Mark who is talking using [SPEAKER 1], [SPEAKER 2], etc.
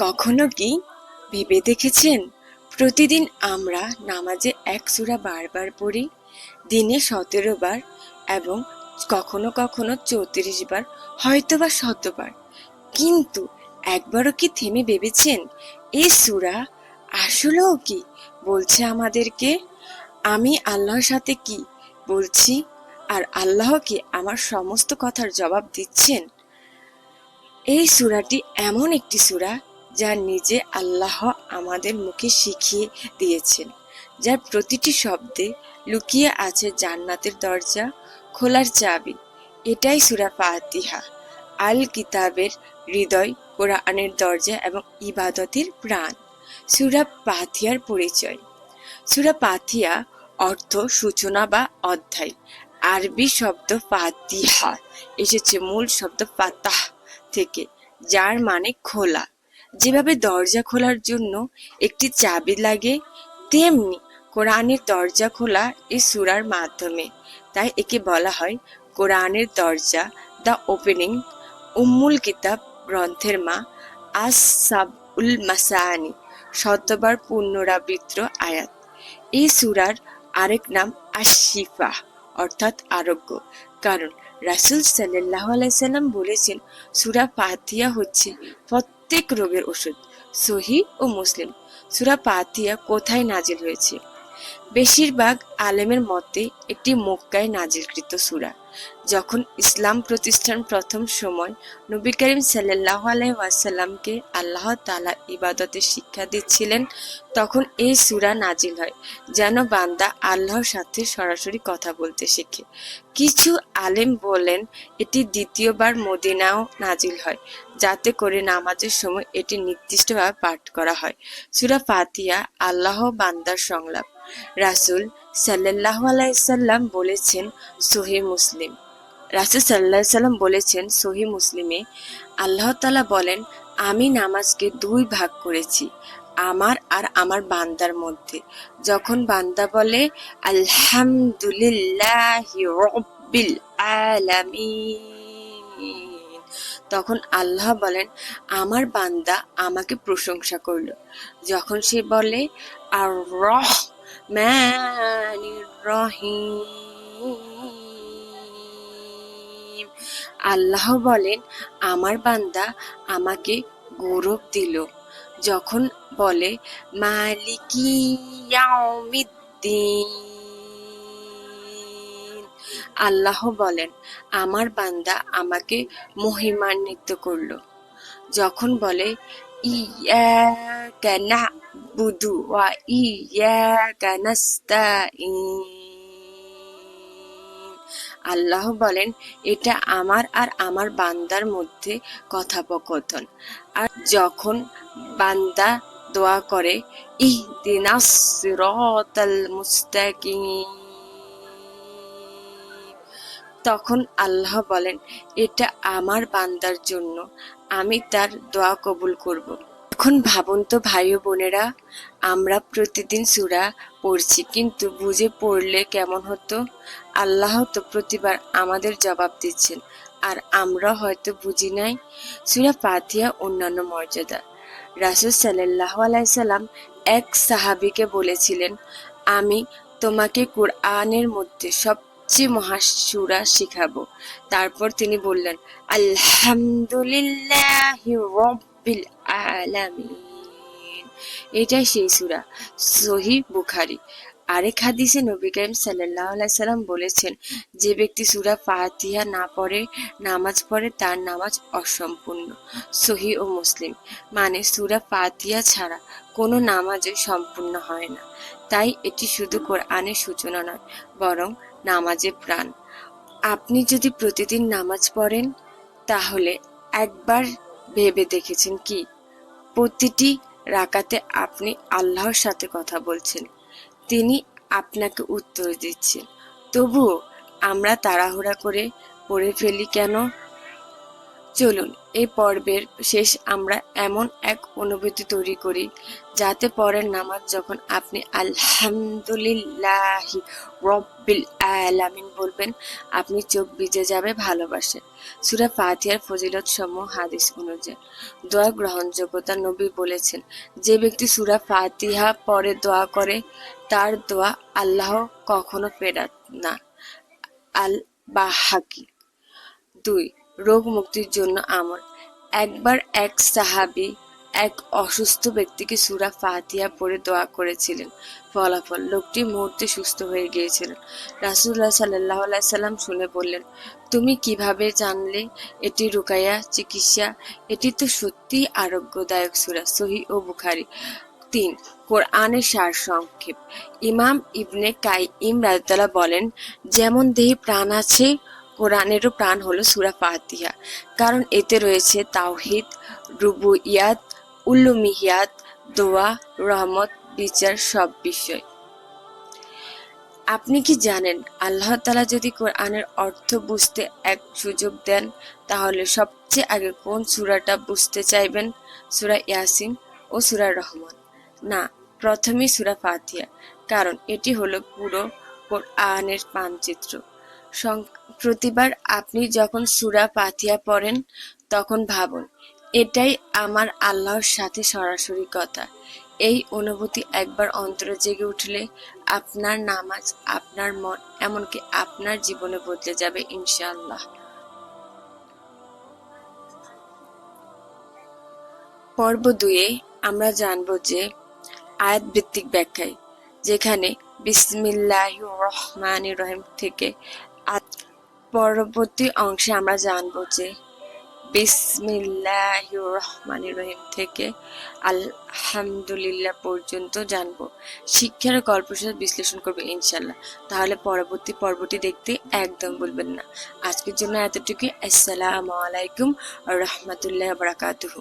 [SPEAKER 1] কখনো কি ভেবে দেখেছেন? প্রতিদিন আমরা নামাজে এক সূরা বারবার পড়ি, দিনে সতেরো বার এবং কখনো কখনো চৌত্রিশ বার, হয়তোবা শতবার। কিন্তু একবারও কি থেমে ভেবেছেন এই সূরা আসলেও কি? বলছে আমাদেরকে, আমি আল্লাহর সাথে কি বলছি? আর আল্লাহ কি আমার সমস্ত কথার জবাব দিচ্ছেন? এই সূরাটি এমন একটি সূরা যা নিজে আল্লাহ আমাদের মুখে শিখিয়ে দিয়েছেন, যার প্রতিটি শব্দে লুকিয়ে আছে জান্নাতের দরজা, খোলার চাবি। এটাই সুরা ফাতিহা। আল কিতাবের হৃদয়, কোরআনের দরজা এবং ইবাদতের প্রাণ। সুরা পাথিয়ার পরিচয়। সুরা পাথিয়া অর্থ সূচনা বা অধ্যায়। আরবি শব্দ ফাতিহা এসেছে মূল শব্দ ফাতাহ থেকে, যার মানে খোলা। যেভাবে দরজা খোলার জন্য একটি চাবি লাগে, তেমনি কোরআনের দরজা খোলা এই সুরার মাধ্যমে। তাই একে বলা হয় কোরআনের দরজা, দ্য ওপেনিং, উম্মুল কিতাব গ্রন্থের মা আস সাবউল মাসানি শতবার পুনরাবৃত্ত আয়াত। এই সুরার আরেক নাম আশিফা অর্থাৎ আরোগ্য। কারণ রাসূল সাল্লাহ আলাইহি সাল্লাম বলেছেন, সুরা ফাতিহা হচ্ছে প্রত্যেক রোগের ওষুধ, সহি ও মুসলিম। সুরা পাতিয়া কোথায় নাজিল হয়েছে? বেশিরভাগ আলেমের মতে, একটি মক্কায় নাজিলকৃত সূরা। যখন ইসলাম প্রতিষ্ঠান প্রথম সময় নবী করিম সাল্লাল্লাহু আলাইহি ওয়াসাল্লামকে আল্লাহ তাআলা ইবাদতের শিক্ষা দিচ্ছিলেন, তখন এই সূরা নাজিল হয়, যেন বান্দা আল্লাহর সাথে সরাসরি কথা বলতে শেখে। কিছু আলেম বলেন এটি দ্বিতীয়বার মদিনাও নাজিল হয়, যাতে করে নামাজের সময় এটি নির্দিষ্টভাবে পাঠ করা হয়। সূরা ফাতিহা, আল্লাহ বান্দার সংলাপ। রাসূল সাল্লাল্লাহু আলাইহি সাল্লাম বলেছেন সহি মুসলিম। রাসূল আলাইহি সাল্লাম বলেছেন সহি মুসলিমে আল্লাহ তালা বলেন, আমি নামাজকে দুই ভাগ করেছি, আমার আর আমার বান্দার মধ্যে। যখন বান্দা বলে, আলহামদুলিল্লাহি তখন আল্লাহ বলেন, আমার বান্দা আমাকে প্রশংসা করল। যখন সে বলে, আর রহ রহিম। আল্লাহ বলেন, আমার বান্দা আমাকে গৌরব দিল। যখন বলে আল্লাহ বলেন, আমার বান্দা আমাকে মহিমান্বিত করল। যখন বলে, ইয়াকা ওয়া ইয়াকা নাস্তাইন আল্লাহ বলেন, এটা আমার আর আমার বান্দার মধ্যে কথোপকথন আর যখন বান্দা দোয়া করে, ইহদিনাস সিরাতাল মুস্তাকিম, তখন আল্লাহ বলেন, এটা আমার বান্দার জন্য আমি তার দোয়া কবুল করব। এখন ভাবুন তো ভাই ও বোনেরা, আমরা প্রতিদিন সুরা পড়ছি, কিন্তু বুঝে পড়লে কেমন হতো? আল্লাহ তো প্রতিবার আমাদের জবাব দিচ্ছেন, আর আমরা হয়তো বুঝি নাই। সুরা ফাতিহা, অন্যান্য মর্যাদা। রাসূল সাল্লাল্লাহু আলাইহি সাল্লাম এক সাহাবিকে বলেছিলেন, আমি তোমাকে কোরআনের মধ্যে সবচেয়ে মহাসূরা শিখাবো। তারপর তিনি বললেন, আলহামদুলিল্লাহি রাব্বিল আলামিন। এটাই সেই সূরা, সহি বুখারী। আরেক হাদিসে নবী করিম আলাইহি সাল্লাম বলেছেন, যে ব্যক্তি সুরা ফাতিহা না পড়ে, নামাজ পড়ে, তার নামাজ অসম্পূর্ণ, সহি ও মুসলিম। মানে সুরা ফাতিহা ছাড়া কোনো নামাজই সম্পূর্ণ হয় না। তাই এটি শুধু কোরআনের সূচনা নয়, বরং নামাজে প্রাণ। আপনি যদি প্রতিদিন নামাজ পড়েন, তাহলে একবার ভেবে দেখেছেন কি? প্রতিটি রাকাতে আপনি আল্লাহর সাথে কথা বলছেন। তিনি আপনাকে উত্তর দিচ্ছেন। তবুও আমরা তাড়াহুড়া করে পড়ে ফেলি কেন? চলুন, এই পর্বের শেষ আমরা এমন এক অনুভূতি তৈরি করি, যাতে পরের নামাজ যখন আপনি আলহামদুলিল্লাহি রব্বিল আলামিন বলবেন, আপনি চোখ ভিজে যাবে ভালোবাসে। সুরা ফাতিহার ফজিলত সমূহ হাদিস অনুযায়ী। দোয়া গ্রহণযোগ্যতা নবী বলেছেন, যে ব্যক্তি সুরা ফাতিহা পরে দোয়া করে, তার দোয়া আল্লাহ কখনো ফেরাত না। আল বাহাকি দুই রোগ মুক্তির জন্য আমল। একবার এক সাহাবি এক অসুস্থ ব্যক্তিকে সুরা ফাতিহা পড়ে দোয়া করেছিলেন। ফলাফল, লোকটি মুহূর্তে সুস্থ হয়ে গিয়েছিলেন রাসুল্লাহ সাল্লাহ সাল্লাম শুনে বললেন, তুমি কীভাবে জানলে এটি রুকাইয়া চিকিৎসা? এটি তো সত্যিই আরোগ্যদায়ক সুরা সহি ও বুখারি। তিন, কোরআনের সার সংক্ষেপ। ইমাম ইবনে কাই ইম রাজতালা বলেন, যেমন দেহে প্রাণ আছে কোরআনেরও প্রাণ হলো সুরা ফাতিহা। কারণ এতে রয়েছে তাওহিদ, রুবুইয়াত উল্লুমিহিয়াত দোয়া, রহমত, বিচার সব বিষয়। আপনি কি জানেন, আল্লাহ তালা যদি কোরআনের অর্থ বুঝতে এক সুযোগ দেন, তাহলে সবচেয়ে আগে কোন সূরাটা বুঝতে চাইবেন? সুরা ইয়াসিন ও সুরা রহমান। না, প্রথমেই সুরা ফাতিহা, কারণ এটি হলো পুরো কোরআনের মানচিত্র। সং- প্রতিবার আপনি যখন সূরা ফাতিহা পড়েন, তখন ভাবুন, এটাই আমার আল্লাহর সাথে সরাসরি কথা। এই অনুভূতি একবার অন্তরে জেগে উঠলে আপনার নামাজ, আপনার মন, এমনকি আপনার জীবনে বদলে যাবে ইনশাআল্লাহ। পর্ব দুয়ে আমরা জানব যে আয়াত ভিত্তিক ব্যাখ্যায়, যেখানে বিসমিল্লাহ রহমান রহিম থেকে পরবর্তী অংশে আমরা জানব যে বিসমিল্লাহ রহমান রহিম থেকে আলহামদুলিল্লাহ পর্যন্ত জানব। শিক্ষার গল্প বিশ্লেষণ করবে ইনশাল্লাহ তাহলে পরবর্তী পর্বটি দেখতে একদম ভুলবেন না। আজকের জন্য এতটুকু আসসালামু আলাইকুম রহমতুল্লাহ বারাকাতুহু।